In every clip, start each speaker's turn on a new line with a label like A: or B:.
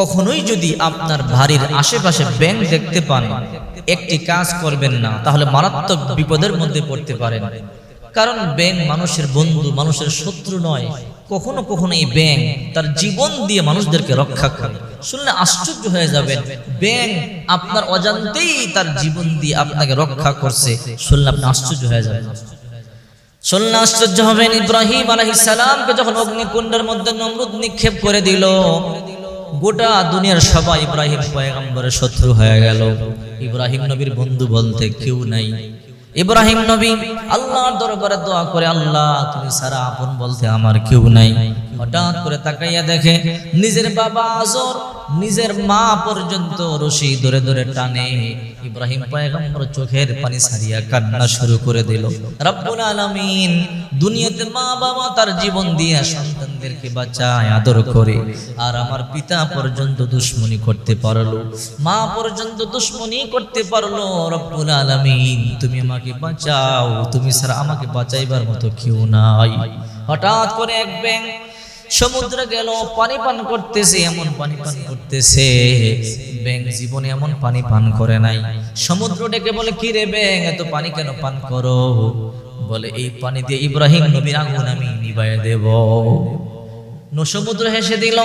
A: কখনোই যদি আপনার বাড়ির আশেপাশে ব্যাংক দেখতে পান, একটি কাজ করবেন না, তাহলে মারাত্মক বিপদের মধ্যে পড়তে পারেন। কারণ ব্যাংক মানুষের বন্ধু, মানুষের শত্রু নয়। কখনো কখনো এই ব্যাংক তার জীবন দিয়ে মানুষদেরকে রক্ষা করে। শুনলে আশ্চর্য হয়ে যাবেন, ব্যাংক আপনার অজান্তেই তার জীবন দিয়ে আপনাকে রক্ষা করছে। শুনলে আপনি আশ্চর্য হয়ে যাবেন। শুনলে আশ্চর্য হবেন, ইব্রাহিম আলাইহিস সালামকে যখন অগ্নিকুণ্ডের মধ্যে নমরুদ নিক্ষেপ করে দিল গোটা দুনিয়ার সবাই ইব্রাহিম পয়গম্বরের শত্রু হয়ে গেল। ইব্রাহিম নবীর বন্ধু বলতে কেউ নাই। ইব্রাহিম নবী আল্লাহর দরবারে দোয়া করে, আল্লাহ, তুমি সারা আপন বলতে আমার কেউ নাই। হঠাৎ করে তাকাইয়া দেখে নিজের বাবা আজর নিজের মা পর্যন্ত রশি ধরে ধরে টানে। ইব্রাহিম পয়গম্বর চোখের পানি সারিয়া কান্না শুরু করে দিল, রব্বুল আলামিন, দুনিয়াতে মা বাবা তার জীবন দিয়ে সন্তানদেরকে বাঁচায়, আদর করে। আর আমার পিতা পর্যন্ত দুশ্মনী করতে পারল, মা পর্যন্ত দুশ্মনী করতে পারল, রব্বুল আলামিন, তুমি আমাকে বাঁচাও, তুমি ছাড়া আমাকে বাঁচাইবার মতো কেউ নাই। হঠাৎ করে এক ব্যাং সমুদ্রে গেল, পানি পান করতেছে, এমন পানি পান করতেছে। ব্যাং জীবনে এমন পানি পান করে নাই। সমুদ্র ডেকে বলে, কি রে ব্যাং এত পানি কেন পান করো? বলে, এই পানি দিয়ে ইব্রাহিম নবীর আগুন আমি নিবাইয়ে দেব। ন সমুদ্র হেসে দিল,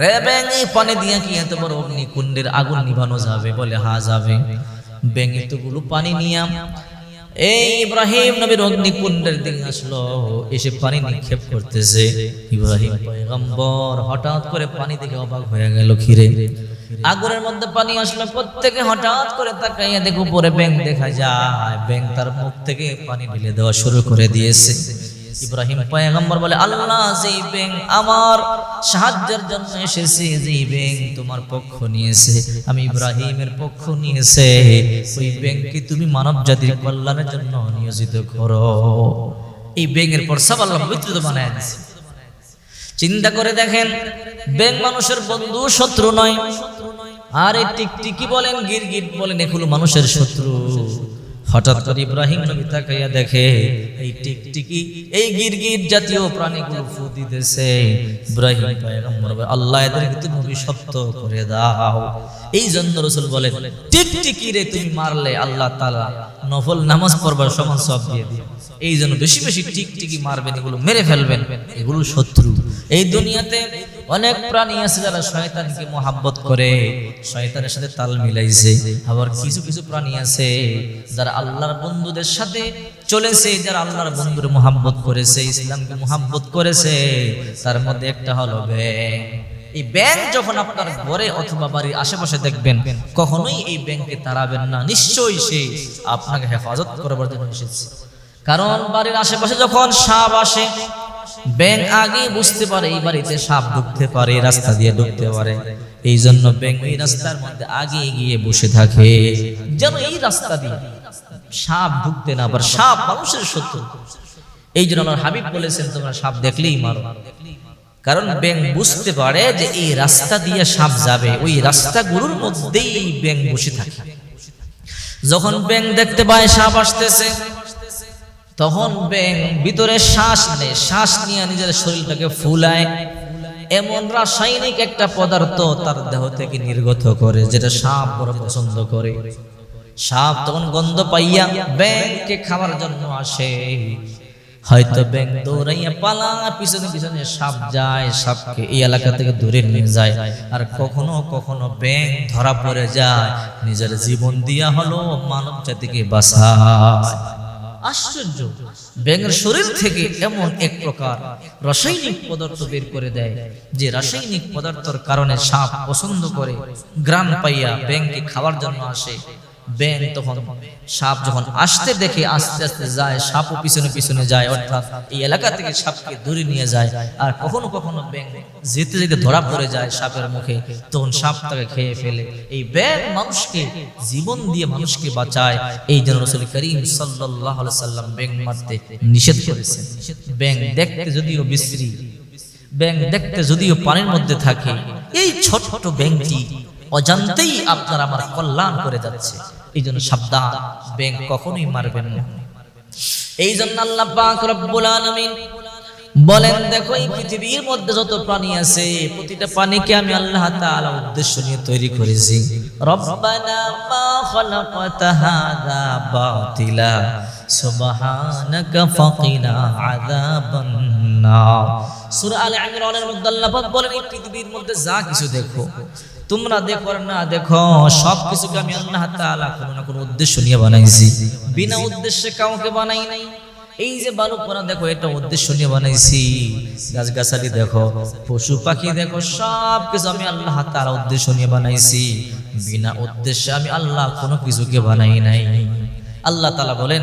A: রে ব্যাং এই পানি দিয়ে কি এত বড় অগ্নিকুণ্ডের আগুন নিভানো যাবে? বলে, হা যাবে। ব্যাং এতগুলো পানি নিয়ে, এই ইব্রাহিম নবীর অগ্নিকুণ্ডের দিকে আসলো, এসে পানি নিক্ষেপ করতেছে। ইব্রাহিম পয়গম্বর হঠাৎ করে পানি দেখে অবাক হয়ে গেল খিরে আগুনের মধ্যে পানি আসলো প্রত্যেকে হঠাৎ করে তাকাইয়া দেখো পরে ব্যাং দেখা যায়। ব্যাং তার মুখ থেকে পানি ঢেলে দেওয়া শুরু করে দিয়েছে। ইব্রাহিম পয়গম্বর বলে, আল্লাহ আমার, সাহায্যের জন্য এসেছে, যেই ব্যাং তোমার পক্ষ নিয়েছে, আমি ইব্রাহিমের পক্ষ নিয়েছে, ওই ব্যাংকে তুমি মানব জাতির কল্যাণের জন্য নিয়োজিত করো। এই ব্যাংকের পর সব আল্লাহ পবিত্র বানায় দিছে চিন্তা করে দেখেন ব্যাংক মানুষের বন্ধু শত্রু নয়। আর এই টিকটিকি বলেন, গিরগিট বলেন, এগুলো মানুষের শত্রু। হঠাৎ করে ইব্রাহিম নবী তাকাইয়া দেখে এই টিকটিকি এই গিরগিট জাতীয় প্রাণীগুলো ফু দিতেছে। ইব্রাহিম পয়গম্বর বলে, আল্লাহ এদেরকে তুমি অভিশপ্ত করে দাও। এই জন্য রসুল বলেন টিকটিকি রে তুমি মারলে আল্লাহ তাআলা নফল নামাজ পড়বার সমান সব দিয়ে দিবে। এই জন্য বেশি বেশি টিকটিকি মারবেন এগুলো মেরে ফেলবেন এগুলো শত্রু। এই দুনিয়াতে অনেক প্রাণী আছে যারা শয়তানকে মোহাব্বত করে, শয়তানের সাথে তাল মিলাইছে। আবার কিছু কিছু প্রাণী আছে যারা আল্লাহর বন্ধুদের সাথে চলেছে, যারা আল্লাহর বন্ধুর মোহাব্বত করেছে, ইসলামকে মোহাব্বত করেছে। তার মধ্যে একটা হলো ব্যাং এই ব্যাংক যখন আপনার ঘরে অথবা বাড়ির আশেপাশে দেখবেন, কখনোই এই ব্যাংকে তাড়াবেন না। নিশ্চয়ই সে আপনাকে হেফাজত করবার জন্য এসেছে। কারণ বাড়ির আশেপাশে যখন সাপ আসে ব্যাং আগে বুঝতে পারে এই বাড়িতে সাপ ঢুকতে পারে, রাস্তা দিয়ে ঢুকতে পারে। এই জন্য ব্যাং এই রাস্তার মধ্যে আগে গিয়ে বসে থাকে। যেন এই রাস্তা দিয়ে সাপ ঢুকতে না পারে, সাপ মানুষের শত্রু। এই জন্য আমার হাবিব বলেছেন, তোমরা সাপ দেখলেই মারো। কারণ ব্যাংক বুঝতে পারে যে এই রাস্তা দিয়ে সাপ যাবে, ওই রাস্তাগুলোর মধ্যেই ব্যাংক বসে থাকে। যখন ব্যাংক দেখতে পায়, সাপ আসতেছে। তখন ব্যাং ভিতরে শ্বাস নেয়, শ্বাস নিয়ে নিজের শরীরটাকে ফুলায়। এমন রাসায়নিক একটা পদার্থ তার দেহ থেকে নির্গত করে, যেটা সাপ বড় পছন্দ করে। সাপ তখন গন্ধ পাইয়া ব্যাংকে খাওয়ার জন্য আসে। হয়তো ব্যাং দৌড়াইয়া পালা, পিছনে পিছনে সাপ যায়, সাপকে এই এলাকা থেকে দূরে নিয়ে যায়। আর কখনো কখনো ব্যাংক ধরা পড়ে যায়, নিজের জীবন দিয়া হলো মানব জাতিকে বাঁচায়। আশ্চর্য। ব্যাঙের শরীর থেকে এমন এক প্রকার রাসায়নিক পদার্থ বের করে দেয়, যে রাসায়নিক পদার্থের কারণে সাপ পছন্দ করে। গ্রাম পাইয়া ব্যাংকে খাওয়ার জন্য আসে। ব্যাং তখন সাপ যখন আসতে দেখে আস্তে আস্তে যায়, সাপও পিছনে পিছনে যায়, অর্থাৎ এই এলাকা থেকে সাপকে দূরে নিয়ে যায়। আর কখনো কখনো ব্যাং যেতে যেতে ধরা পড়ে যায় সাপের মুখে। তখন সাপ তাকে খেয়ে ফেলে। এই ব্যাং মানুষকে, জীবন দিয়ে মানুষকে বাঁচায়। এই জন্য রসুল করিম সাল্লাহ সাল্লাম ব্যাং মারতে নিষেধ করেছেন। ব্যাং দেখতে যদিও বিশ্রী ব্যাং দেখতে যদিও পানির মধ্যে থাকে, এই ছোট্ট ব্যাংটি অজান্তেই আপনার আমার কল্যাণ করে যাচ্ছে। এই জন্য সাবধান ব্যাং কখনোই মারবেন না। এই জন্য আল্লাহ পাক রব্বুল বলেন, দেখো এই পৃথিবীর মধ্যে যত প্রাণী আছে, প্রতিটা প্রাণীকে আমি আল্লাহ তাআলা উদ্দেশ্য নিয়ে তৈরি করেছি। রব্বানা মা খালাকতা হাযা বাতিলা ফাকিনা আযাবান নার। সূরা ইমরানের মধ্যে আল্লাহ পাক বলেন, এই পৃথিবীর মধ্যে যা কিছু দেখো তোমরা দেখো না দেখো সব কিছুকে আমি আল্লাহ তাআলা কোনো না কোনো উদ্দেশ্য নিয়ে বানাইছি। বিনা উদ্দেশ্যে কাউকে বানাই নাই। এই যে বালু পোনা দেখো, এটা উদ্দেশ্য নিয়ে বানাইছি। গাছগাছালি দেখো, পশু পাখি দেখো সব কিছু আমি আল্লাহ তার উদ্দেশ্য নিয়ে বানাইছি। বিনা উদ্দেশ্যে আমি আল্লাহ কোনো কিছুকে বানাই নাই। আল্লাহ তালা বলেন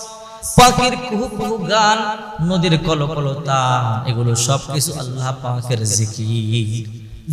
A: পাখির কুহু কুহু গান, নদীর কলকলতা এগুলো সব কিছু আল্লাহ পাকের জিকির।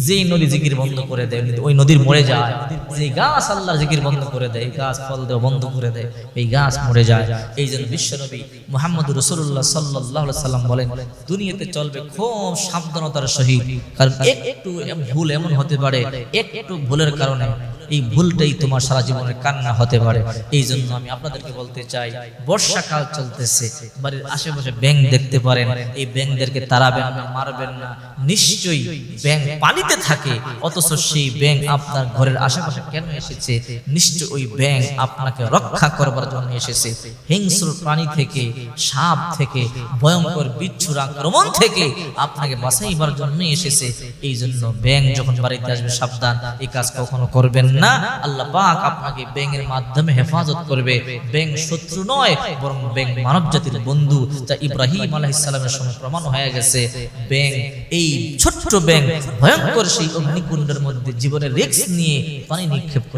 A: যেই নদী জিকির বন্ধ করে দেয় ওই নদীর মরে যায়। যে গাছ আল্লাহর জিকির বন্ধ করে দেয় গাছ ফল দেওয়া বন্ধ করে দেয়, এই গাছ মরে যায়। এই জন্য বিশ্ব নবী মোহাম্মদ রসুল্লাহ সাল্লাহ সাল্লাম বলেন, দুনিয়াতে চলবে খুব সাবধানতার সহিত। কারণ একটু ভুল এমন হতে পারে, একটু ভুলের কারণে এই ভুলটাই তোমার সারা জীবনের কান্না হতে পারে। এই জন্য আমি আপনাদেরকে বলতে চাই, বর্ষাকাল চলতেছে, বাড়ির আশেপাশে ব্যাংক দেখতে পারেন। এই ব্যাংকদেরকে তাড়াবেন না, মারবেন না। নিশ্চয়ই ব্যাংক পানিতে থাকে, অথচ সেই ব্যাংক আপনার ঘরের আশেপাশে কেন এসেছে? নিশ্চয় ওই ব্যাংক আপনাকে রক্ষা করবার জন্য এসেছে। হিংস্র প্রাণী থেকে, সাপ থেকে, ভয়ঙ্কর বিচ্ছুর আক্রমণ থেকে আপনাকে বাঁচাইবার জন্য এসেছে। এই জন্য ব্যাং যখন বাড়িতে আসবে, সাবধান, এই কাজ কখনো করবেন না। আল্লাহ পাক আপনাকে ব্যাঙের মাধ্যমে হেফাজত করবে। ব্যাঙ শত্রু নয়, বরং ব্যাঙ মানব জাতির বন্ধু যা ইব্রাহিম আলাইহিস সালামের সময় প্রমাণ হয়ে গেছে। ব্যাঙ, এই ছোট্ট ব্যাঙ, ভয়ঙ্কর সেই অগ্নিকুণ্ডের মধ্যে জীবনের রিস্ক নিয়ে পানি নিক্ষেপ করে